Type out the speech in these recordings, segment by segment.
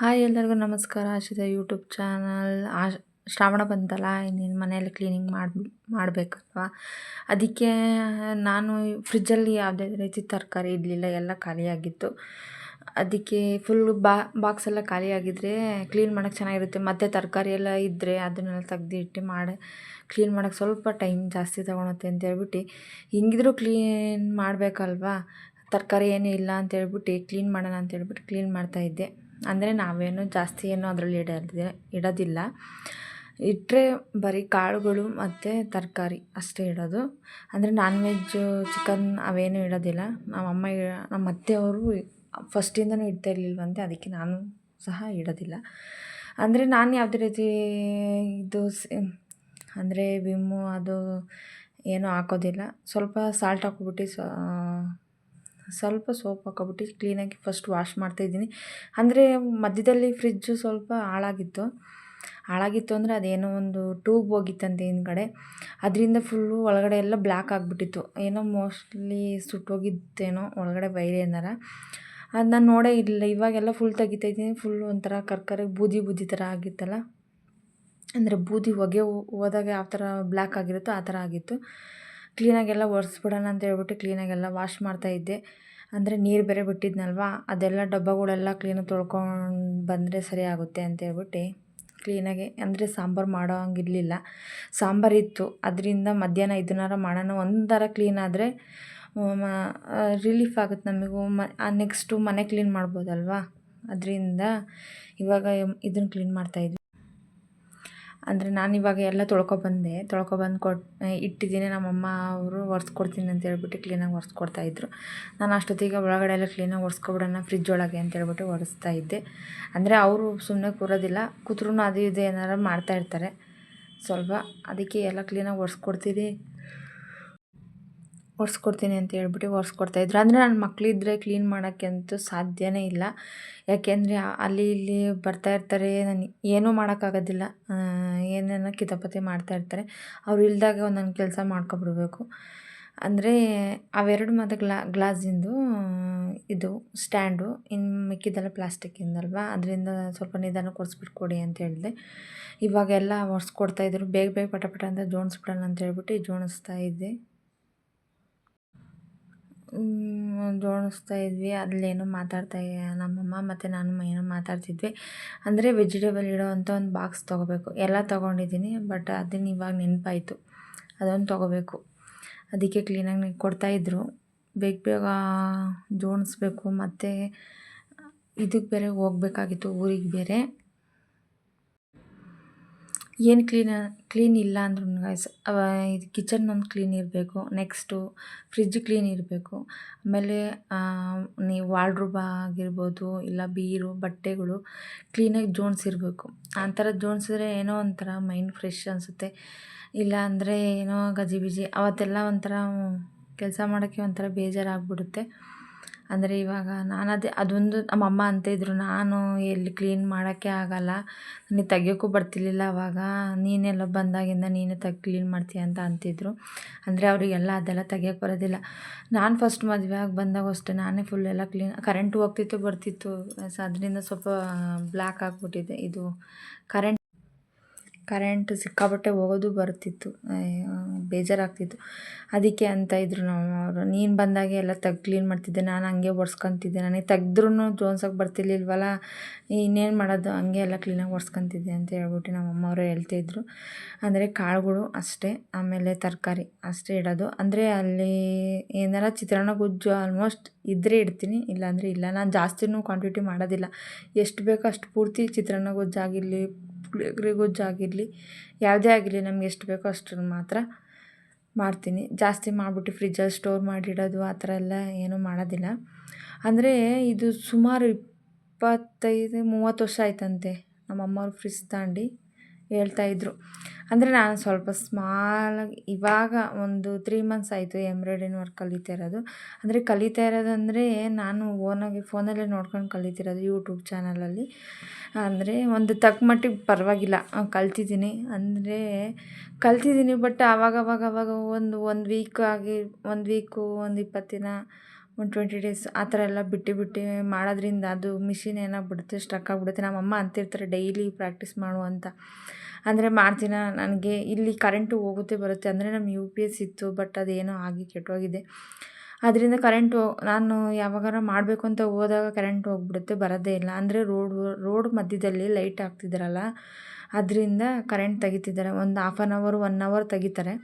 Hi ಎಲ್ಲರಿಗೂ ನಮಸ್ಕಾರ. Ashita YouTube channel. ಆ ಶ್ರಾವಣ ಬಂತಲ್ಲ, ಇನ್ನೇನು ಮನೆಯಲ್ಲಿ ಕ್ಲೀನಿಂಗ್ ಮಾಡಿ, ಮಾಡಬೇಕಲ್ವಾ? ಅದಕ್ಕೆ ನಾನು ಫ್ರಿಜ್ಜಲ್ಲಿ ಯಾವುದೇ ರೀತಿ ತರಕಾರಿ ಇರಲಿಲ್ಲ ಎಲ್ಲ ಖಾಲಿಯಾಗಿತ್ತು. ಅದಕ್ಕೆ ಫುಲ್ಲು ಬಾಕ್ಸ್ ಎಲ್ಲ ಖಾಲಿಯಾಗಿದ್ದರೆ ಕ್ಲೀನ್ ಮಾಡೋಕ್ಕೆ ಚೆನ್ನಾಗಿರುತ್ತೆ. ಮತ್ತು ತರಕಾರಿ ಎಲ್ಲ ಇದ್ದರೆ ಅದನ್ನೆಲ್ಲ ತೆಗೆದಿಟ್ಟು ಮಾಡಿ ಕ್ಲೀನ್ ಮಾಡೋಕ್ಕೆ ಸ್ವಲ್ಪ ಟೈಮ್ ಜಾಸ್ತಿ ತೊಗೊಳುತ್ತೆ ಅಂತ ಹೇಳ್ಬಿಟ್ಟು, ಹಿಂಗಿದ್ರೂ ಕ್ಲೀನ್ ಮಾಡಬೇಕಲ್ವಾ? ತರಕಾರಿ ಏನೂ ಇಲ್ಲ ಅಂತ ಹೇಳ್ಬಿಟ್ಟು ಕ್ಲೀನ್ ಮಾಡೋಣ ಅಂತ ಹೇಳ್ಬಿಟ್ಟು ಕ್ಲೀನ್ ಮಾಡ್ತಾಯಿದ್ದೆ ಅಂದರೆ ನಾವೇನು ಜಾಸ್ತಿ ಏನು ಅದರಲ್ಲಿ ಇಡೋದಿಲ್ಲ ಇಡೋದಿಲ್ಲ. ಇಟ್ಟರೆ ಬರೀ ಕಾಳುಗಳು ಮತ್ತು ತರಕಾರಿ ಅಷ್ಟೇ ಇಡೋದು. ಅಂದರೆ ನಾನ್ ವೆಜ್ಜು ಚಿಕನ್ ಅವೇನೂ ಇಡೋದಿಲ್ಲ. ನಮ್ಮ ಅಮ್ಮ ನಮ್ಮ ಅತ್ತೆಯವರು ಫಸ್ಟಿಂದನೂ ಇಡ್ತಾ ಇರಲಿಲ್ವಂತೆ, ಅದಕ್ಕೆ ನಾನು ಸಹ ಇಡೋದಿಲ್ಲ. ಅಂದರೆ ನಾನು ಯಾವುದೇ ರೀತಿ ಇದು ಅಂದರೆ ವಿಮ್ಮು ಅದು ಏನೂ ಹಾಕೋದಿಲ್ಲ. ಸ್ವಲ್ಪ ಸಾಲ್ಟ್ ಹಾಕ್ಬಿಟ್ಟು ಸ್ವಲ್ಪ ಸೋಪ್ ಹಾಕೊಬಿಟ್ಟು ಕ್ಲೀನಾಗಿ ಫಸ್ಟ್ ವಾಶ್ ಮಾಡ್ತಾಯಿದ್ದೀನಿ ಅಂದರೆ ಮಧ್ಯದಲ್ಲಿ ಫ್ರಿಜ್ಜು ಸ್ವಲ್ಪ ಹಾಳಾಗಿತ್ತು. ಹಾಳಾಗಿತ್ತು ಅಂದರೆ ಅದೇನೋ ಒಂದು ಟ್ಯೂಬ್ ಹೋಗಿತ್ತಂತೆ ಹಿಂದ್ಗಡೆ. ಅದರಿಂದ ಫುಲ್ಲು ಒಳಗಡೆ ಎಲ್ಲ ಬ್ಲ್ಯಾಕ್ ಆಗಿಬಿಟ್ಟಿತ್ತು. ಏನೋ ಮೋಸ್ಟ್ಲಿ ಸುಟ್ಟೋಗಿತ್ತೇನೋ ಒಳಗಡೆ ವೈರ್ ಏನಾರ ಅದು ನಾನು ನೋಡೇ ಇಲ್ಲ ಇವಾಗೆಲ್ಲ ಫುಲ್ ತೆಗಿತಾಯಿದ್ದೀನಿ ಫುಲ್ ಒಂಥರ ಕರ್ಕರಿಗೆ ಬೂದಿ ಬೂದಿ ಥರ ಆಗಿತ್ತಲ್ಲ. ಅಂದರೆ ಬೂದಿ ಹೊಗೆ ಹೋದಾಗ ಯಾವ ಥರ ಬ್ಲ್ಯಾಕ್ ಆಗಿರುತ್ತೋ ಆ ಥರ ಆಗಿತ್ತು. ಕ್ಲೀನಾಗೆಲ್ಲ ಒರೆಸ್ಬಿಡೋಣ ಅಂತ ಹೇಳ್ಬಿಟ್ಟು ಕ್ಲೀನಾಗೆಲ್ಲ ವಾಶ್ ಮಾಡ್ತಾಯಿದ್ದೆ ಅಂದರೆ ನೀರು ಬೇರೆ ಬಿಟ್ಟಿದ್ನಲ್ವ? ಅದೆಲ್ಲ ಡಬ್ಬಗಳೆಲ್ಲ ಕ್ಲೀನಾಗಿ ತೊಳ್ಕೊಂಡು ಬಂದರೆ ಸರಿ ಆಗುತ್ತೆ ಅಂತ ಹೇಳ್ಬಿಟ್ಟು ಕ್ಲೀನಾಗಿ, ಅಂದರೆ ಸಾಂಬಾರು ಮಾಡೋ ಹಂಗಿರಲಿಲ್ಲ. ಸಾಂಬಾರು ಇತ್ತು. ಅದರಿಂದ ಮಧ್ಯಾಹ್ನ ಇದನ್ನಾರ ಮಾಡೋಣ ಒಂಥರ ಕ್ಲೀನ್ ಆದರೆ ರಿಲೀಫ್ ಆಗುತ್ತೆ ನಮಗೂ. ಮ ನೆಕ್ಸ್ಟು ಮನೆ ಕ್ಲೀನ್ ಮಾಡ್ಬೋದಲ್ವಾ? ಅದರಿಂದ ಇವಾಗ ಇದನ್ನು ಕ್ಲೀನ್ ಮಾಡ್ತಾಯಿದ್ವಿ ಅಂದರೆ ನಾನು ಇವಾಗ ಎಲ್ಲ ತೊಳ್ಕೊಬಂದೆ, ತೊಳ್ಕೊಬಂದು ಕೊಟ್ಟು ಇಟ್ಟಿದ್ದೀನಿ. ನಮ್ಮಮ್ಮ ಅವರು ಒರೆಸ್ಕೊಡ್ತೀನಿ ಅಂತ ಹೇಳ್ಬಿಟ್ಟು ಕ್ಲೀನಾಗಿ ಒರೆಸ್ಕೊಡ್ತಾಯಿದ್ರು ನಾನು ಅಷ್ಟೊತ್ತಿಗೆ ಒಳಗಡೆ ಎಲ್ಲ ಕ್ಲೀನಾಗಿ ಒರೆಸ್ಕೊಬಿಡೋಣ ಫ್ರಿಜ್ ಒಳಗೆ ಅಂತ ಹೇಳ್ಬಿಟ್ಟು ಒರೆಸ್ತಾ ಇದ್ದೆ. ಅಂದರೆ ಅವರು ಸುಮ್ಮನೆ ಕೂರೋದಿಲ್ಲ ಕೂತ್ರೂ ಅದು ಇದು ಏನಾರು ಮಾಡ್ತಾಯಿರ್ತಾರೆ ಸ್ವಲ್ಪ ಅದಕ್ಕೆ ಎಲ್ಲ ಕ್ಲೀನಾಗಿ ಒರೆಸ್ಕೊಡ್ತೀನಿ ಒರೆಸ್ಕೊಡ್ತೀನಿ ಅಂತ ಹೇಳ್ಬಿಟ್ಟು ಒರೆಸ್ಕೊಡ್ತಾಯಿದ್ರು ಅಂದರೆ ನನ್ನ ಮಕ್ಕಳಿದ್ರೆ ಕ್ಲೀನ್ ಮಾಡೋಕ್ಕೆ ಅಂತೂ ಸಾಧ್ಯವೇ ಇಲ್ಲ. ಯಾಕೆಂದರೆ ಅಲ್ಲಿ ಇಲ್ಲಿ ಬರ್ತಾ ಇರ್ತಾರೆ, ನಾನು ಏನೂ ಮಾಡೋಕ್ಕಾಗೋದಿಲ್ಲ. ಏನೇನೋ ಕಿತಾಪತಿ ಮಾಡ್ತಾಯಿರ್ತಾರೆ ಅವ್ರು ಇಲ್ದಾಗ ಒಂದೊಂದು ಕೆಲಸ ಮಾಡ್ಕೊಬಿಡ್ಬೇಕು. ಅಂದರೆ ಅವೆರಡು ಮತ್ತು ಗ್ಲಾ, ಗ್ಲಾಸಿಂದು, ಇದು ಸ್ಟ್ಯಾಂಡು. ಇನ್ನು ಮಿಕ್ಕಿದ್ದೆಲ್ಲ ಪ್ಲಾಸ್ಟಿಕ್ಕಿಂದಲ್ವಾ? ಅದರಿಂದ ಸ್ವಲ್ಪ ನಿಧಾನ ಒರೆಸ್ಬಿಟ್ಟು ಕೊಡಿ ಅಂತ ಹೇಳಿದೆ. ಇವಾಗೆಲ್ಲ ಒರೆಸ್ಕೊಡ್ತಾಯಿದ್ರು ಬೇಗ ಬೇಗ ಪಟ ಪಟ ಅಂತ ಜೋಣಿಸ್ಬಿಡೋಣ ಅಂತ ಹೇಳ್ಬಿಟ್ಟು ಜೋಣಿಸ್ತಾ ಇದ್ದೆ. ಜೋಡಿಸ್ತಾ ಇದ್ವಿ. ಅಲ್ಲೇನೋ ಮಾತಾಡ್ತಾ ನಮ್ಮಮ್ಮ ಮತ್ತು ನಾನು ಏನೋ ಮಾತಾಡ್ತಿದ್ವಿ. ಅಂದರೆ ವೆಜಿಟೇಬಲ್ ಇಡೋವಂಥ ಒಂದು ಬಾಕ್ಸ್ ತೊಗೋಬೇಕು. ಎಲ್ಲ ತೊಗೊಂಡಿದ್ದೀನಿ ಬಟ್ ಅದನ್ನು ಇವಾಗ ನೆನಪಾಯಿತು. ಅದೊಂದು ತೊಗೋಬೇಕು. ಅದಕ್ಕೆ ಕ್ಲೀನಾಗಿ ಕೊಡ್ತಾಯಿದ್ರು ಬೇಗ ಬೇಗ ಜೋಡಿಸ್ಬೇಕು. ಮತ್ತು ಇದಕ್ಕೆ ಬೇರೆ ಹೋಗ್ಬೇಕಾಗಿತ್ತು. ಊರಿಗೆ ಬೇರೆ. ಏನು ಕ್ಲೀನ ಕ್ಲೀನ್ ಇಲ್ಲ ಅಂದ್ರೂ ಗೈಸ್ ಇದು ಕಿಚನ್ ಒಂದು ಕ್ಲೀನ್ ಇರಬೇಕು ನೆಕ್ಸ್ಟು ಫ್ರಿಜ್ ಕ್ಲೀನ್ ಇರಬೇಕು. ಆಮೇಲೆ ನೀವು ವಾರ್ಡ್ರೋಬ್ ಆಗಿರ್ಬೋದು, ಇಲ್ಲ ಬೀರು, ಬಟ್ಟೆಗಳು ಕ್ಲೀನಾಗಿ ಜೋಡಿಸಿರ್ಬೇಕು ಆ ಥರ ಜೋಡಿಸಿದ್ರೆ ಏನೋ ಒಂಥರ ಮೈಂಡ್ ಫ್ರೆಶ್ ಅನಿಸುತ್ತೆ. ಇಲ್ಲ ಅಂದರೆ ಏನೋ ಗಜಿಬಿಜಿ, ಅವತ್ತೆಲ್ಲ ಒಂಥರ ಕೆಲಸ ಮಾಡೋಕ್ಕೆ ಒಂಥರ ಬೇಜಾರಾಗ್ಬಿಡುತ್ತೆ. ಅಂದರೆ ಇವಾಗ ನಾನು ಅದೇ, ಅದೊಂದು ನಮ್ಮಮ್ಮ ಅಂತಿದ್ರು ನಾನು ಎಲ್ಲಿ ಕ್ಲೀನ್ ಮಾಡೋಕ್ಕೆ ಆಗೋಲ್ಲ, ನೀನು ತೆಗಿಯೋಕ್ಕೂ ಬರ್ತಿರ್ಲಿಲ್ಲ ಅವಾಗ, ನೀನೆಲ್ಲ ಬಂದಾಗಿಂದ ನೀನೇ ತೆಗ್ದು ಕ್ಲೀನ್ ಮಾಡ್ತೀಯ ಅಂತ ಅಂತಿದ್ರು. ಅಂದರೆ ಅವರಿಗೆಲ್ಲ ಅದೆಲ್ಲ ತೆಗಿಯೋಕ್ಕೆ ಬರೋದಿಲ್ಲ. ನಾನು ಫಸ್ಟ್ ಮದುವೆ ಆಗಿ ಬಂದಾಗ ಅಷ್ಟೇ ನಾನೇ ಫುಲ್ ಎಲ್ಲ ಕ್ಲೀನ್ ಕರೆಂಟ್ ಹೋಗ್ತಿತ್ತು ಬರ್ತಿತ್ತು ಅದರಿಂದ ಸ್ವಲ್ಪ ಬ್ಲ್ಯಾಕ್ ಆಗಿಬಿಟ್ಟಿದೆ ಇದು. ಕರೆಂಟ್ ಕರೆಂಟ್ ಸಿಕ್ಕಾಪಟ್ಟೆ ಹೋಗೋದು ಬರ್ತಿತ್ತು ಬೇಜಾರಾಗ್ತಿತ್ತು. ಅದಕ್ಕೆ ಅಂತ ಇದ್ರು ಅವರು ನೀನು ಬಂದಾಗೆ ಎಲ್ಲ ತೆಗ್ದು ಕ್ಲೀನ್ ಮಾಡ್ತಿದ್ದೆ, ನಾನು ಹಂಗೆ ಒರ್ಸ್ಕೊತಿದ್ದೆ. ನನಗೆ ತೆಗ್ದ್ರೂ ಜೋನ್ಸಕ್ಕೆ ಬರ್ತಿರ್ಲಿಲ್ವಲ್ಲ, ಇನ್ನೇನು ಮಾಡೋದು? ಹಂಗೆ ಎಲ್ಲ ಕ್ಲೀನಾಗಿ ಒರ್ಸ್ಕೊತಿದ್ದೆ ಅಂತ ಹೇಳ್ಬಿಟ್ಟು ನಮ್ಮ ಅಮ್ಮವರು ಹೇಳ್ತಿದ್ರು ಅಂದರೆ ಕಾಳುಗಳು ಅಷ್ಟೇ, ಆಮೇಲೆ ತರಕಾರಿ ಅಷ್ಟೇ ಇಡೋದು. ಅಂದರೆ ಅಲ್ಲಿ ಏನಾರ ಚಿತ್ರಾನ್ನ ಗುಜ್ಜು ಆಲ್ಮೋಸ್ಟ್ ಇದ್ದರೆ ಇಡ್ತೀನಿ, ಇಲ್ಲಾಂದರೆ ಇಲ್ಲ. ನಾನು ಜಾಸ್ತಿನೂ ಕ್ವಾಂಟಿಟಿ ಮಾಡೋದಿಲ್ಲ. ಎಷ್ಟು ಬೇಕೋ ಅಷ್ಟು ಪೂರ್ತಿ ಚಿತ್ರಾನ್ನ ಗೊಜ್ಜಾಗಿರಲಿ, ಪುಳಿಯೋಗರೆ ಗೊಜ್ಜಾಗಿರಲಿ, ಯಾವುದೇ ಆಗಿರಲಿ ನಮ್ಗೆ ಎಷ್ಟು ಬೇಕೋ ಅಷ್ಟು ಮಾತ್ರ ಮಾಡ್ತೀನಿ. ಜಾಸ್ತಿ ಮಾಡಿಬಿಟ್ಟು ಫ್ರಿಜ್ಜಲ್ಲಿ ಸ್ಟೋರ್ ಮಾಡಿಡೋದು ಆ ಥರ ಎಲ್ಲ ಏನೂ ಮಾಡೋದಿಲ್ಲ. ಅಂದರೆ ಇದು ಸುಮಾರು ಇಪ್ಪತ್ತೈದು, ಮೂವತ್ತು ವರ್ಷ ಆಯ್ತಂತೆ. ನಮ್ಮ ಅಮ್ಮವ್ರು ಫ್ರಿಜ್ ತಾಂಡಿ ಹೇಳ್ತಾಯಿದ್ರು ಅಂದರೆ ನಾನು ಸ್ವಲ್ಪ ಸ್ಮಾಲಾಗಿ ಇವಾಗ ಒಂದು ತ್ರೀ ಮಂತ್ಸ್ ಆಯಿತು ಎಂಬ್ರಾಯ್ಡ್ರಿನ ವರ್ಕ್ ಕಲಿತಾ ಇರೋದು. ಅಂದರೆ ಕಲಿತಾ ಇರೋದಂದರೆ ನಾನು ಓನಾಗಿ ಫೋನಲ್ಲೇ ನೋಡ್ಕೊಂಡು ಕಲಿತಿರೋದು ಯೂಟ್ಯೂಬ್ ಚಾನಲಲ್ಲಿ ಅಂದರೆ ಒಂದು ತಕ್ಕ ಮಟ್ಟಿಗೆ ಪರವಾಗಿಲ್ಲ. ಕಲ್ತಿದ್ದೀನಿ. ಅಂದರೆ ಕಲ್ತಿದ್ದೀನಿ ಬಟ್ ಆವಾಗ ಅವಾಗ ಅವಾಗ ಒಂದು ಒಂದು ವೀಕ್ ಆಗಿ, ಒಂದು ವೀಕು ಒಂದು ಇಪ್ಪತ್ತು ದಿನ, ಒಂದು ಟ್ವೆಂಟಿ ಡೇಸ್ ಆ ಥರ ಎಲ್ಲ ಬಿಟ್ಟು ಬಿಟ್ಟು ಮಾಡೋದ್ರಿಂದ ಅದು ಮಿಷಿನ್ ಏನಾಗ್ಬಿಡುತ್ತೆ ಸ್ಟ್ರಕ್ ಆಗಿಬಿಡುತ್ತೆ. ನಮ್ಮಮ್ಮ ಅಂತಿರ್ತಾರೆ ಡೈಲಿ ಪ್ರಾಕ್ಟೀಸ್ ಮಾಡು ಅಂತ. ಅಂದರೆ ಮಾಡ್ತೀನ ನನಗೆ ಇಲ್ಲಿ ಕರೆಂಟು ಹೋಗುತ್ತೆ ಬರುತ್ತೆ ಅಂದರೆ ನಮ್ಮ ಯು ಪಿ ಎಸ್ ಇತ್ತು ಬಟ್ ಅದೇನೋ ಆಗಿ ಕೆಟ್ಟೋಗಿದೆ. ಅದರಿಂದ ಕರೆಂಟು ನಾನು ಯಾವಾಗಾರ ಮಾಡಬೇಕು ಅಂತ ಹೋದಾಗ ಕರೆಂಟ್ ಹೋಗ್ಬಿಡುತ್ತೆ, ಬರೋದೇ ಇಲ್ಲ. ಅಂದರೆ ರೋಡ್ ರೋಡ್ ಮಧ್ಯದಲ್ಲಿ ಲೈಟ್ ಹಾಕ್ತಿದ್ದಾರಲ್ಲ ಅದರಿಂದ ಕರೆಂಟ್ ತೆಗಿತಿದ್ದಾರೆ ಒಂದು half an hour one hour ತೆಗಿತಾರೆ.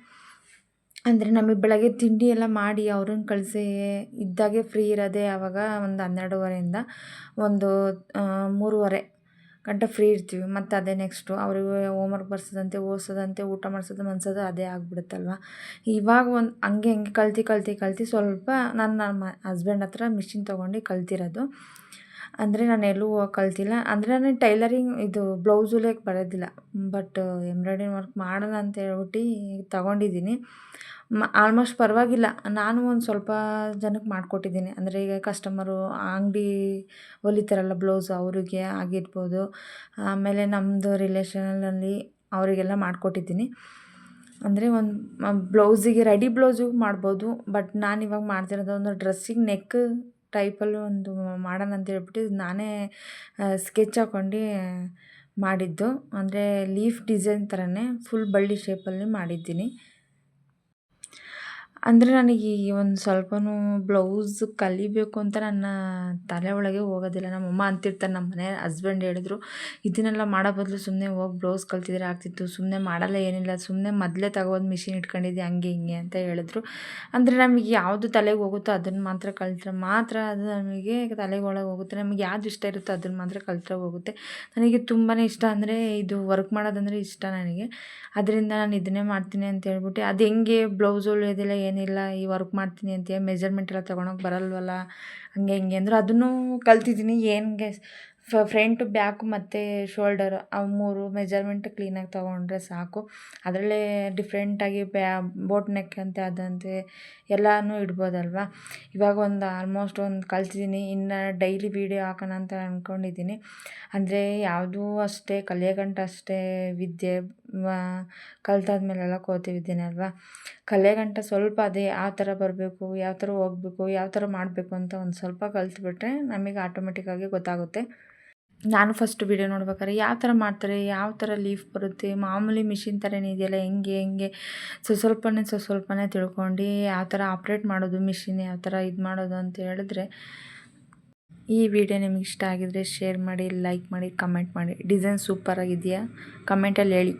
ಅಂದರೆ ನಮಗೆ ಬೆಳಗ್ಗೆ ತಿಂಡಿ ಎಲ್ಲ ಮಾಡಿ ಅವ್ರನ್ನ ಕಳಿಸಿ ಇದ್ದಾಗೆ ಫ್ರೀ ಇರೋದೇ ಆವಾಗ ಒಂದು ಹನ್ನೆರಡುವರೆಯಿಂದ ಒಂದು ಮೂರುವರೆ. ಗಂಟೆ ಫ್ರೀ ಇರ್ತೀವಿ. ಮತ್ತು ಅದೇ ನೆಕ್ಸ್ಟು ಅವರಿಗೆ ಹೋಮ್ವರ್ಕ್ ಬರ್ಸೋದಂತೆ, ಓದಿಸೋದಂತೆ, ಊಟ ಮಾಡಿಸೋದು, ಮನ್ಸೋದು ಅದೇ ಆಗಿಬಿಡುತ್ತಲ್ವ? ಇವಾಗ ಒಂದು ಹಂಗೆ ಹಂಗೆ ಕಲ್ತು ಕಲ್ತು ಕಲ್ತು ಸ್ವಲ್ಪ ನಾನು ನಮ್ಮ ಹಸ್ಬೆಂಡ್ ಹತ್ರ ಮಿಷಿನ್ ತೊಗೊಂಡು ಕಲ್ತಿರೋದು. ಅಂದರೆ ನಾನು ಎಲ್ಲೂ ಕಲ್ತಿಲ್ಲ. ಅಂದರೆ ನಾನು ಟೈಲರಿಂಗ್ ಇದು ಬ್ಲೌಸ್ ಹೊಲಿಯಕ್ಕೆ ಬರೋದಿಲ್ಲ. ಬಟ್ ಎಂಬ್ರಾಯ್ಡ್ರಿಂಗ್ ವರ್ಕ್ ಮಾಡೋಣ ಅಂತ ಹೇಳ್ಬಿಟ್ಟು ತಗೊಂಡಿದ್ದೀನಿ ಮ ಆಲ್ಮೋಸ್ಟ್ ಪರವಾಗಿಲ್ಲ. ನಾನು ಒಂದು ಸ್ವಲ್ಪ ಜನಕ್ಕೆ ಮಾಡಿಕೊಟ್ಟಿದ್ದೀನಿ ಅಂದರೆ ಈಗ ಕಸ್ಟಮರು ಅಂಗಡಿ ಹೊಲಿತಾರಲ್ಲ ಬ್ಲೌಸ್ ಅವರಿಗೆ ಆಗಿರ್ಬೋದು. ಆಮೇಲೆ ನಮ್ಮದು ರಿಲೇಷನಲ್ಲಿ ಅವರಿಗೆಲ್ಲ ಮಾಡಿಕೊಟ್ಟಿದ್ದೀನಿ ಅಂದರೆ ಒಂದು ಬ್ಲೌಸಿಗೆ ರೆಡಿ ಬ್ಲೌಸಿಗೆ ಮಾಡ್ಬೋದು. ಬಟ್ ನಾನು ಇವಾಗ ಮಾಡ್ತಿರೋದು ಒಂದು ಡ್ರೆಸ್ಸಿಗೆ ನೆಕ್ ಟೈಪಲ್ಲಿ ಒಂದು ಮಾಡೋಣ ಅಂತ ಹೇಳ್ಬಿಟ್ಟು ನಾನೇ ಸ್ಕೆಚ್ ಹಾಕ್ಕೊಂಡು ಮಾಡಿದ್ದು. ಅಂದರೆ ಲೀಫ್ ಡಿಸೈನ್ ಥರನೇ ಫುಲ್ ಬಳ್ಳಿ ಶೇಪಲ್ಲಿ ಮಾಡಿದ್ದೀನಿ. ಅಂದರೆ ನನಗೆ ಈ ಒಂದು ಸ್ವಲ್ಪನೂ ಬ್ಲೌಸ್ ಕಲಿಬೇಕು ಅಂತ ನನ್ನ ತಲೆ ಒಳಗೆ ಹೋಗೋದಿಲ್ಲ. ನಮ್ಮಮ್ಮ ಅಂತಿರ್ತಾರೆ, ನಮ್ಮ ಮನೆ ಹಸ್ಬೆಂಡ್ ಹೇಳಿದ್ರು, ಇದನ್ನೆಲ್ಲ ಮಾಡೋ ಬದಲು ಸುಮ್ಮನೆ ಹೋಗಿ ಬ್ಲೌಸ್ ಕಲ್ತಿದ್ರೆ ಆಗ್ತಿತ್ತು. ಸುಮ್ಮನೆ ಮಾಡಲ್ಲ, ಏನಿಲ್ಲ. ಸುಮ್ಮನೆ ಮೊದಲೇ ತಗೊಂಡು ಮಿಷಿನ್ ಇಟ್ಕೊಂಡಿದ್ದೆ ಹಂಗೆ, ಹಿಂಗೆ, ಅಂತ ಹೇಳಿದ್ರು. ಅಂದರೆ ನಮಗೆ ಯಾವುದು ತಲೆಗೆ ಹೋಗುತ್ತೋ ಅದನ್ನು ಮಾತ್ರ ಕಲಿತ್ರೆ ಮಾತ್ರ ಅದು ನಮಗೆ ತಲೆಗೆ ಒಳಗೆ ಹೋಗುತ್ತೆ. ನಮಗೆ ಯಾವ್ದು ಇಷ್ಟ ಇರುತ್ತೋ ಅದನ್ನು ಮಾತ್ರ ಕಲಿತ್ರೆ ಹೋಗುತ್ತೆ. ನನಗೆ ತುಂಬಾ ಇಷ್ಟ ಅಂದರೆ ಇದು ವರ್ಕ್ ಮಾಡೋದಂದರೆ ಇಷ್ಟ ನನಗೆ. ಅದರಿಂದ ನಾನು ಇದನ್ನೇ ಮಾಡ್ತೀನಿ ಅಂತ ಹೇಳ್ಬಿಟ್ಟು, ಅದು ಹೆಂಗೆ ಬ್ಲೌಸ್ ಹೊಲಿಯೋದಿಲ್ಲ ಏನಿಲ್ಲ, ಈ ವರ್ಕ್ ಮಾಡ್ತೀನಿ ಅಂತೇಳಿ ಮೆಜರ್ಮೆಂಟ್ ಎಲ್ಲ ತೊಗೊಳಕ್ಕೆ ಬರಲ್ವಲ್ಲ, ಹಂಗೆ ಹಿಂಗೆ ಅಂದ್ರೆ, ಅದನ್ನು ಕಲ್ತಿದ್ದೀನಿ. ಹೆಂಗೆ ಫ್ರಂಟ್ ಬ್ಯಾಕು ಮತ್ತು ಶೋಲ್ಡರ್ ಅವು ಮೂರು ಮೆಜರ್ಮೆಂಟ್ ಕ್ಲೀನಾಗಿ ತೊಗೊಂಡ್ರೆ ಸಾಕು. ಅದರಲ್ಲೇ ಡಿಫ್ರೆಂಟಾಗಿ ಬ್ಯಾ ಬೋಟ್ ನೆಕ್ ಅಂತೆ, ಅದಂತೆ ಎಲ್ಲನೂ ಇಡ್ಬೋದಲ್ವ? ಇವಾಗ ಒಂದು ಆಲ್ಮೋಸ್ಟ್ ಒಂದು ಕಲ್ತಿದ್ದೀನಿ ಇನ್ನು ಡೈಲಿ ವೀಡಿಯೋ ಹಾಕೋಣ ಅಂತ ಅಂದ್ಕೊಂಡಿದ್ದೀನಿ ಅಂದರೆ ಯಾವುದೂ ಅಷ್ಟೇ, ಕಲಿಯೋಗಂಟ ಅಷ್ಟೇ ವಿದ್ಯೆ ಕಲ್ತಾದ್ಮೇಲೆಲ್ಲ ಕೋತಿ ವಿದ್ಯೆನೇ ಅಲ್ವಾ? ಕಲಿಯೋಗಂಟ ಸ್ವಲ್ಪ ಅದೇ ಯಾವ ಥರ ಬರಬೇಕು, ಯಾವ ಥರ ಹೋಗ್ಬೇಕು, ಯಾವ ಥರ ಮಾಡಬೇಕು ಅಂತ ಒಂದು ಸ್ವಲ್ಪ ಕಲ್ತ್ಬಿಟ್ರೆ ನಮಗೆ ಆಟೋಮೆಟಿಕ್ಕಾಗಿ ಗೊತ್ತಾಗುತ್ತೆ. ನಾನು ಫಸ್ಟ್ ವೀಡಿಯೋ ನೋಡ್ಬೇಕಾದ್ರೆ ಯಾವ ಥರ ಮಾಡ್ತಾರೆ, ಯಾವ ಥರ ಲೀಫ್ ಬರುತ್ತೆ, ಮಾಮೂಲಿ ಮಿಷಿನ್ ಥರನೇ ಇದೆಯಲ್ಲ, ಹೆಂಗೆ ಹೆಂಗೆ? ಸೊ, ಸ್ವಲ್ಪನೇ ಸೊ, ಸ್ವಲ್ಪನೇ ತಿಳ್ಕೊಂಡು ಯಾವ ಥರ ಆಪ್ರೇಟ್ ಮಾಡೋದು ಮಿಷಿನ್ ಯಾವ ಥರ ಇದು ಮಾಡೋದು ಅಂತ ಹೇಳಿದ್ರೆ ಈ ವಿಡಿಯೋ ನಿಮಗೆ ಇಷ್ಟ ಆಗಿದ್ರೆ ಶೇರ್ ಮಾಡಿ ಲೈಕ್ ಮಾಡಿ ಕಮೆಂಟ್ ಮಾಡಿ. ಡಿಸೈನ್ ಸೂಪರಾಗಿದೆಯಾ ಕಮೆಂಟಲ್ಲಿ ಹೇಳಿ.